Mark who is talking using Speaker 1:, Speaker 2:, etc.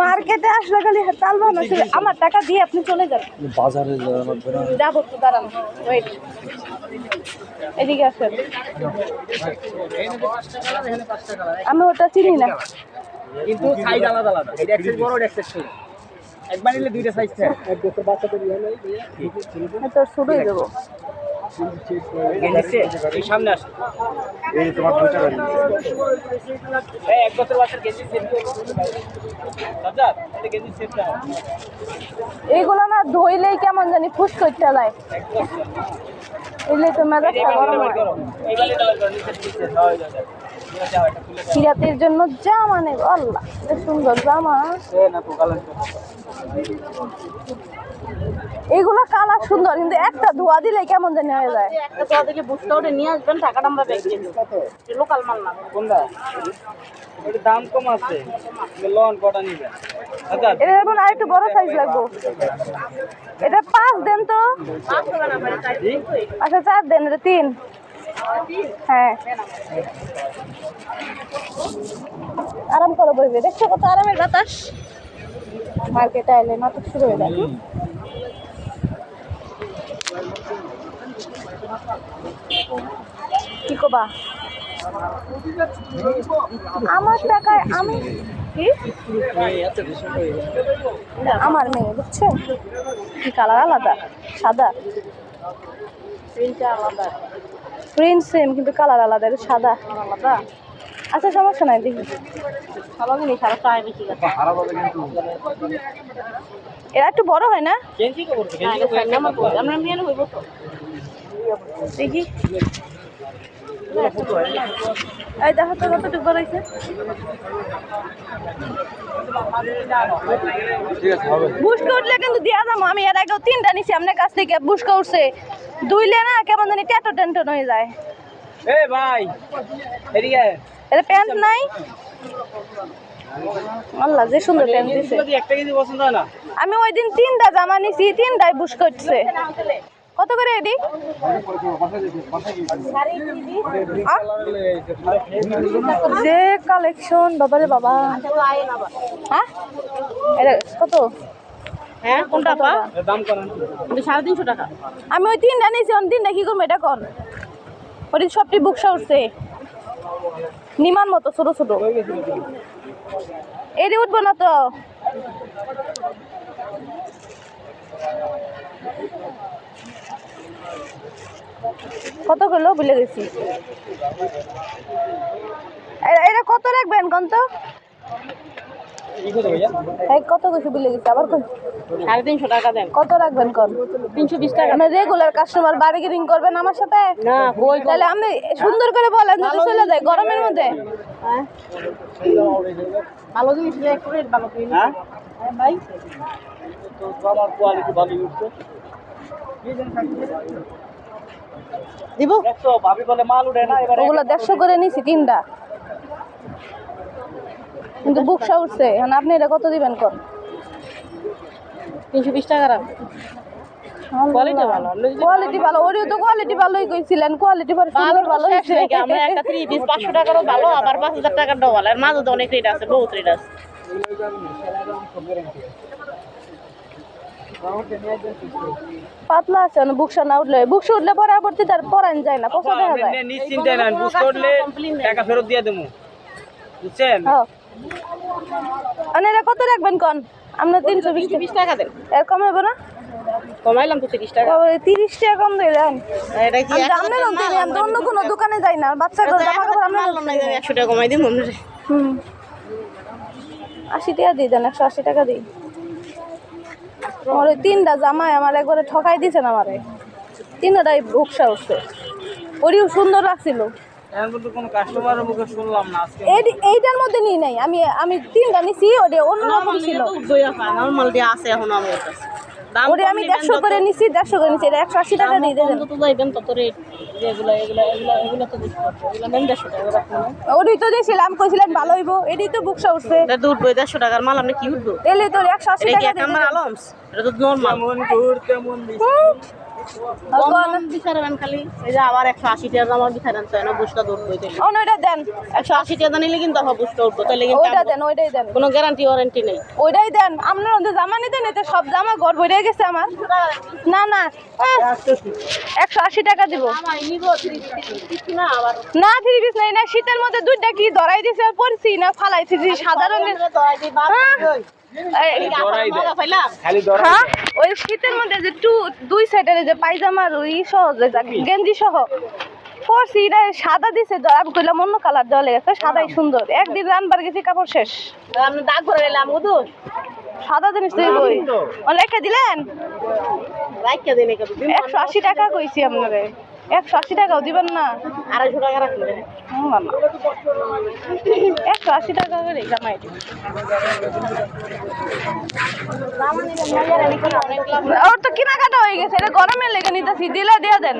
Speaker 1: মার্কেটে আসলে খালি তাল বানা আমার টাকা দিয়ে আপনি চলে যান।
Speaker 2: বাজারে
Speaker 1: যাব তো দাঁড়ান। ওয়েট এদিকে আসেন। আমি ওটা চিনি না।
Speaker 3: কিন্তু সাইজ আলাদা আলাদা। এটা এক সাইজ বড় এটা এক সাইজ ছোট। একবার নিলে দুইটা সাইজ থাকে। এক বছর বাচ্চাদের ইয়ে নেই
Speaker 1: তো শুরুই দেবো
Speaker 3: এই সামনে আসে।
Speaker 2: এই তোমার দুইটা গাড়ি
Speaker 3: এই এক বছর বাচ্চার গেঞ্জি সেট দাদা এটা গেঞ্জি সেট দাও।
Speaker 1: এইগুলো না ধুইলেই কেমন জানি ফুস করতে যায়। এলে তো গরম হয় জন্য জামা নেই আল্লাহ সুন্দর জামা।
Speaker 3: না তো কালার
Speaker 1: এইগুলো কালার সুন্দর কিন্তু একটা ধোয়া দিলে কেমন জানি হয়ে যায়।
Speaker 4: একটা তো থেকে বুঝতে ওটা নিয়ে আসবেন টাকাটা আমরা ব্যাগ দিয়ে লোকাল মাল না।
Speaker 3: কোনটা? এটা দাম কম আছে। লোন কটা নিবে দাদা
Speaker 1: এটা এখন আর একটু বড় সাইজ লাগবো। এটা পাঁচ দেন তো। আচ্ছা চার দেন এটা তিন। হ্যাঁ। আরাম করো বইবে দেখছ কত আরামের বাতাস? মার্কেটে আইলে নাটক শুরু হয়ে যায়। কি কবা? আমার টাকায় আমি কি? আমার মেয়ে বুঝছ? কি কালার? আলাদা সাদা।
Speaker 4: প্রিন্টটা আলাদা।
Speaker 1: প্রিন্ট সেম কিন্তু কালার আলাদা এটা সাদা।
Speaker 4: আলাদা।
Speaker 1: আচ্ছা সমস্যা নাই দেখি। এরা একটু বড় হয় না?
Speaker 3: গেঞ্জি কো করতে
Speaker 4: হ্যাঁ,
Speaker 1: দেখি। এই দেখো তো কতটুকু বড় হয়েছে
Speaker 2: ঠিক আছে হবে।
Speaker 1: বুসকা উঠলে কিন্তু দিয়া যাব। আমি এর আগেও তিনটা নিছি আপনার কাছ থেকে বুসকা উঠছে। দুইলে না কেমন জানি টেটো টেনটন হয়ে যায়।
Speaker 3: এ ভাই এদিকে।
Speaker 1: এটা প্যান্ট নাই? আল্লাহ যে সুন্দর প্যান্ট দিছে।
Speaker 3: যদি একটা কেজি পছন্দ হয় না?
Speaker 1: আমি ওই দিন তিনটা জামা নিছি তিনটাই বুসকা উঠছে কত করে এডি? যে কালেকশন বাবারে বাবা। হ্যাঁ এটা কত?
Speaker 4: হ্যাঁ কোনটা
Speaker 3: দাম করেন।
Speaker 4: সাড়ে তিনশো টাকা।
Speaker 1: আমি ওই তিনটা নিয়েছি অন তিনটা কি করব এটা কর ওই সবটি বুকসা উঠছে নিমান মতো, ছোট ছোট। এটি উঠবো না তো কত করল ভুলে গেছি। এটা কত রাখবেন কোন তো
Speaker 3: কত ভাইয়া
Speaker 1: এই কত কিছু ভুলে গেছি? আবার কই?
Speaker 4: সাড়ে তিনশো টাকা দেন।
Speaker 1: কত রাখবেন কোন?
Speaker 4: তিনশো বিশ টাকা।
Speaker 1: আপনি রেগুলার কাস্টমার করবেন আমার সাথে?
Speaker 4: না কই
Speaker 1: তাহলে আমি সুন্দর করে বলেন যদি চলে যায় গরমের মধ্যে।
Speaker 4: হ্যাঁ? ভালো জিনিস একটু রেট ভালো তুই
Speaker 3: হ্যাঁ?
Speaker 4: হ্যাঁ ভাই?
Speaker 3: তো আমার কোয়ালিটি ভালো ইউজ
Speaker 4: দিব?
Speaker 3: দেখছ ভাবি বলে মাল উঠে না এবারে
Speaker 1: ওগুলো দেড়শো করে নিছি তিনটা। কিন্তু বুকসা উঠছে। এখন আপনি এটা কত দিবেন কর
Speaker 4: তিনশো বিশ টাকা রাখ কোয়ালিটি ভালো
Speaker 1: কোয়ালিটি ওরিও তো কোয়ালিটি ভালোই কইছিলেন। কোয়ালিটি ভালো সুন্দর ভালো হয়েছে
Speaker 4: আমরা একটা থ্রি পিস পাঁচশো টাকারও ভালো আবার পাঁচ হাজার টাকারটাও ভালো আর মাঝে তো অনেক রেট আছে বহুত রেট আছে।
Speaker 1: পাতলা আছে না বুকসা না উঠলে। বুকসা উঠলে পরবর্তী তার পরান যায় না পচা দেখা যায়
Speaker 3: নিশ্চিন্তে নেন বুঝ করলে টাকা ফেরত দিয়ে দেবো। বুঝছেন?
Speaker 1: হ্যাঁ। এটা কত রাখবেন কন? আমরা তিনশো বিশ
Speaker 4: টাকা দেন
Speaker 1: এর কম হবে না?
Speaker 4: কমাইলাম তো তিরিশ টাকা।
Speaker 1: তিরিশ টাকা কম দিলেন
Speaker 4: এটা কি
Speaker 1: আমি জানলে না আমি অন্য কোনো দোকানে যাই না বাচ্চাদের জামা কাপড় আমরা
Speaker 4: একশো টাকা কমাই দিন মনে
Speaker 1: হুম। আশি টাকা দিই দেন একশো আশি টাকা দিই আমার ওই তিনটা জামাই আমার একবারে ঠকাই দিয়েছেন আমারে। তিনটাই ভুকসা উঠছে ওরিও সুন্দর লাগছিল।
Speaker 3: এখন কিন্তু কোনো কাস্টমারের মুখে শুনলাম না আজকে।
Speaker 1: এইটার মধ্যে নিই নাই। আমি আমি তিনটা নিছি ওটা অন্যরকম ছিল।
Speaker 4: নর্মাল দিয়ে আছে এখন আমার কাছে। দাম
Speaker 1: আমি দেড়শো করে নিছি দেড়শো করে নিছি এটা একশো আশি টাকা দিয়ে দেবেন
Speaker 4: যাইবেন তত রেট তো
Speaker 1: ওটাই দিয়েছিলাম কইছিলেন ভালো হইব এটাই তো বুকসা উঠছে।
Speaker 4: তো উঠবো দেড়শো টাকার মাল আপনি কি উঠবো?
Speaker 1: এলে তো একশো আশি টাকা দিবেন।
Speaker 4: আলমস? এটা তো নর্মাল
Speaker 3: কেমন
Speaker 4: বিচারেন খালি। এই যে আবার একশো আশি টাকা আমার বিচারেন তো না বুসটা দৌড় বইতে
Speaker 1: ওইটা দেন।
Speaker 4: একশো আশি টাকা নিলে কিন্তু আমার বুসটা উঠবো তাহলে কিন্তু
Speaker 1: ওইটা দেন ওইটাই দেন।
Speaker 4: কোনো গ্যারান্টি ওয়ারেন্টি নেই।
Speaker 1: ওইটাই দেন। আপনার জামা সব জামা ঘর গেছে আমার। না না একশো আশি টাকা দিব।
Speaker 4: না আবার
Speaker 1: থ্রি পিস নাই না শীতের মধ্যে দুইটা কি ধরাই দিছে পরছি না ফালাইছি যে হ্যাঁ? হ্যাঁ ওই শীতের মধ্যে যে টু দুই সাইডের যে পায়জামার ওই সহ যে গেঞ্জি সহ পরছি এটা সাদা দিছে আমি কইলাম অন্য কালার দেওয়া লেগেছে সাদাই সুন্দর। একদিন রানবার গেছি কাপড় শেষ।
Speaker 4: আমি দাগ করে গেলাম বুধু
Speaker 1: সাদা জিনিস তুই কই লেখা দিলেন? একশো আশি টাকা কইছি আপনারে। একশো আশি টাকাও দিবেন না।
Speaker 4: আড়াইশো টাকা রাখলেন।
Speaker 1: একশো আশি টাকা করে দিবি। ওর তো কেনাকাটা হয়ে গেছে, এটা গরমের লেগে নিতেছি, দিলে দিয়ে দেন